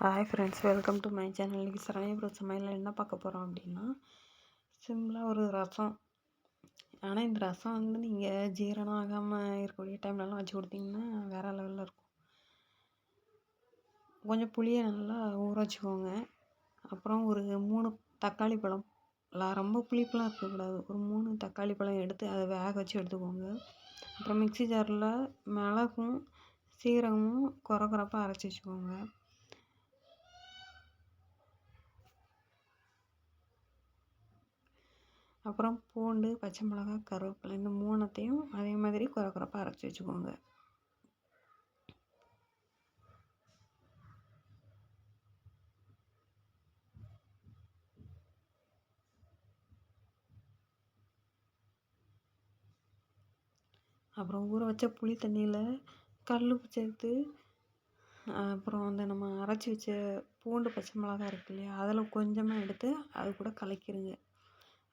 Hi friends welcome to my channel இன்றைக்கி சரணியபுரம் சமையலில் என்ன பார்க்க போகிறோம் அப்படின்னா சிம்பிளாக ஒரு ரசம். ஆனால் இந்த ரசம் வந்து நீங்கள் ஜீரணம் ஆகாமல் இருக்கக்கூடிய டைம்லலாம் வச்சு கொடுத்தீங்கன்னா வேறு லெவலில் இருக்கும். கொஞ்சம் புளியை நல்லா ஊற வச்சுக்கோங்க. அப்புறம் ஒரு மூணு தக்காளி பழம். ரொம்ப புளிப்பெலாம் இருக்கக்கூடாது. ஒரு மூணு தக்காளி பழம் எடுத்து அதை வேக வச்சு எடுத்துக்கோங்க. அப்புறம் மிக்சி ஜாரில் மிளகும் சீரகமும் குறை குறைப்பாக அரைச்சி வச்சுக்கோங்க. அப்புறம் பூண்டு பச்சை மிளகா கருவேப்பிலை இந்த மூணுத்தையும் அதே மாதிரி குறை குறைப்பாக அரைச்சி வச்சுக்கோங்க. அப்புறம் ஊற வச்ச புளி தண்ணியில் கல் சேர்த்து அப்புறம் அந்த நம்ம அரைச்சி வச்ச பூண்டு பச்சை மிளகா இருக்கு இல்லையா அதில் கொஞ்சமாக எடுத்து அது கூட கலக்கிடுங்க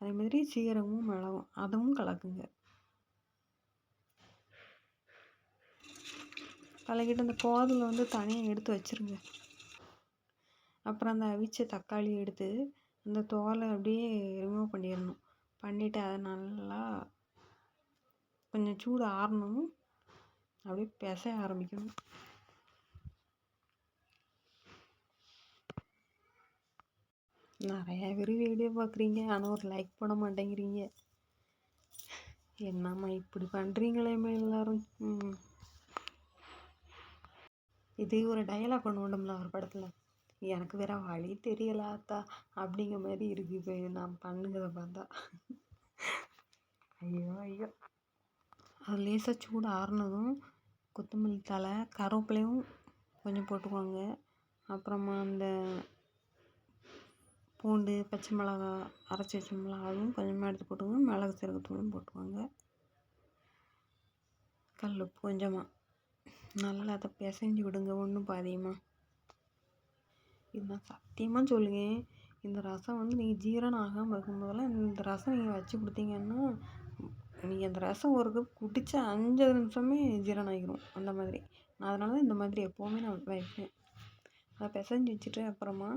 அதே மாதிரி சீரகமும் மிளகும் அதுவும் கலக்குங்க. கலக்கிட்டு அந்த கோதில் வந்து தனியாக எடுத்து வச்சுருங்க. அப்புறம் அந்த அவிச்ச தக்காளி எடுத்து அந்த தோலை அப்படியே ரிமூவ் பண்ணிடணும். பண்ணிவிட்டு அதை நல்லா கொஞ்சம் சூடு ஆறணும். அப்படியே பிசைய ஆரம்பிக்கணும். நிறையா பேர் வீடியோ பார்க்குறீங்க. ஆனால் ஒரு லைக் பண்ண மாட்டேங்கிறீங்க. என்னம்மா இப்படி பண்ணுறீங்களேம்மா எல்லோரும்? இது ஒரு டைலாக் ஒன்று உண்டும்ல ஒரு படத்தில். எனக்கு வேற வழி தெரியலாத்தா அப்படிங்கிற மாதிரி இருக்கு இப்போ நான் பண்ணுங்கிறத பார்த்தா. ஐயோ ஐயோ. அது லேசாக சூடு ஆறுனதும் கொத்தமல்லி தழை கருவேப்பிலையும் கொஞ்சம் போட்டுக்கோங்க. அப்புறமா அந்த பூண்டு பச்சை மிளகா அரைச்சி வச்சோம்ல அதுவும் கொஞ்சமாக எடுத்து போட்டுக்கோங்க. மிளகு சீரகத்தூளும் போட்டுக்கோங்க. கல் உப்பு கொஞ்சமாக நல்லா அதை பிசைஞ்சு விடுங்க. ஒன்றும் பாதியமாக இது நான் சத்தியமாக சொல்லுங்க. இந்த ரசம் வந்து நீங்கள் ஜீரணம் ஆகாமல் இருக்கும்போதெல்லாம் இந்த ரசம் நீங்கள் வச்சு கொடுத்தீங்கன்னா நீங்கள் அந்த ரசம் ஒரு கப் குடித்த அஞ்சு நிமிஷமே ஜீரணம் ஆகிரும் அந்த மாதிரி. நான் அதனால தான் இந்த மாதிரி எப்போவுமே நான் வைப்பேன். அதை பிசைஞ்சு வச்சுட்டு அப்புறமா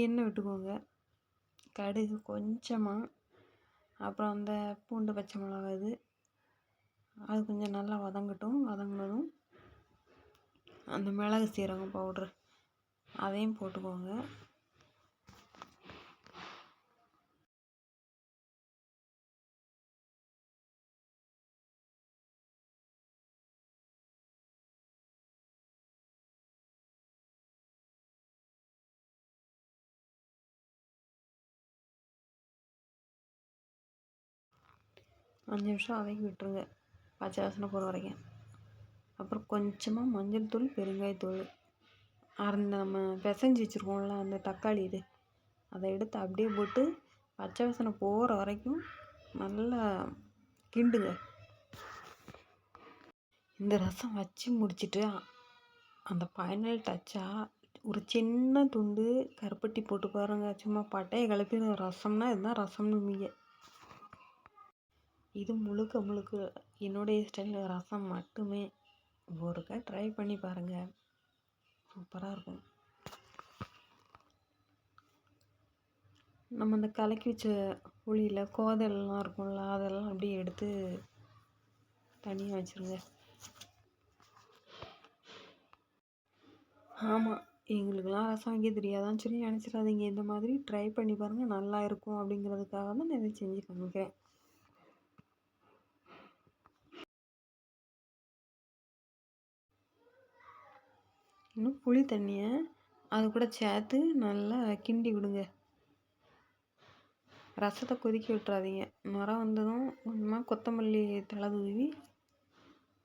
எண்ணெய் விட்டுக்கோங்க. கடுகு கொஞ்சமாக அப்புறம் அந்த பூண்டு பச்சை மிளகா இது. அது கொஞ்சம் நல்லா வதங்கட்டும் வதங்கினதும் அந்த மிளகு சீரகம் பவுட்ரு அதையும் போட்டுக்கோங்க. அஞ்சு நிமிஷம் வதக்கி விட்டுருங்க. பச்சை வாசனை போகிற வரைக்கும். அப்புறம் கொஞ்சமாக மஞ்சள் தூள் பெருங்காயத்தூள் அந்த நம்ம பிசைஞ்சி வச்சுருக்கோம்ல அந்த தக்காளி இது. அதை எடுத்து அப்படியே போட்டு பச்சை வாசனை போகிற வரைக்கும் நல்லா கிண்டுங்க. இந்த ரசம் வச்சு முடிச்சுட்டு அந்த ஃபைனல் டச்சாக ஒரு சின்ன துண்டு கருப்பட்டி போட்டு பாருங்கள் சும்மா பட்டையை கலப்பி ரசம்னா இதுதான் ரசம்னு மீங்க இது முழுக்க முழுக்க என்னுடைய ஸ்டைலில் ரசம் மட்டுமே. ஒருக்கா ட்ரை பண்ணி பாருங்கள் சூப்பராக இருக்கும். நம்ம அந்த கலக்கி வச்ச புளியில் கோதல்லாம் இருக்கும்ல அதெல்லாம் அப்படியே எடுத்து தனியாக வச்சுருங்க. ஆமாம் எங்களுக்கெல்லாம் ரசம் வைக்க தெரியாதான்னு சொல்லி நினச்சிடாதீங்க. இந்த மாதிரி ட்ரை பண்ணி பாருங்கள் நல்லா இருக்கும் அப்படிங்கிறதுக்காக தான் நான் இதை செஞ்சு காமிக்கிறேன். இன்னும் புளி தண்ணியை அது கூட சேர்த்து நல்லா கிண்டி விடுங்க. ரசத்தை கொதிக்க விட்டுறாதீங்க. நுர வந்ததும் கொஞ்சமாக கொத்தமல்லி தலை தூவி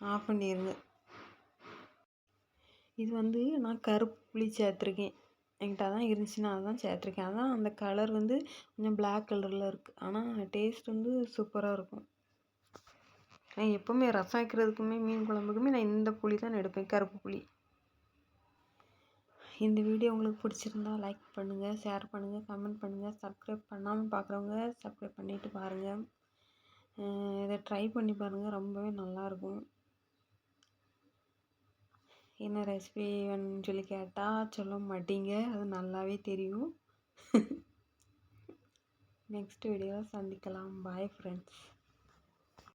ஆஃப் பண்ணிடுங்க இது வந்து நான் கருப்பு புளி சேர்த்துருக்கேன். என்கிட்ட அதான் இருந்துச்சுன்னா அதான் சேர்த்துருக்கேன். அதான் அந்த கலர் வந்து கொஞ்சம் பிளாக் கலரில் இருக்குது ஆனால் டேஸ்ட் வந்து சூப்பராக இருக்கும். நான் எப்போவுமே ரசம் வைக்கிறதுக்குமே மீன் குழம்புக்குமே நான் இந்த புளி தான் எடுப்பேன். கருப்பு புளி. இந்த வீடியோ உங்களுக்கு பிடிச்சிருந்தா லைக் பண்ணுங்கள் ஷேர் பண்ணுங்கள் கமெண்ட் பண்ணுங்கள் சப்ஸ்கிரைப் பண்ணாமல் பார்க்குறவங்க சப்ஸ்கிரைப் பண்ணிவிட்டு பாருங்கள் இதை ட்ரை பண்ணி பாருங்கள் ரொம்பவே நல்லாயிருக்கும் என்ன ரெசிபி வேணும்னு சொல்லி கேட்டால் சொல்ல மாட்டீங்க அது நல்லாவே தெரியும். நெக்ஸ்ட் வீடியோவில் சந்திக்கலாம். Bye friends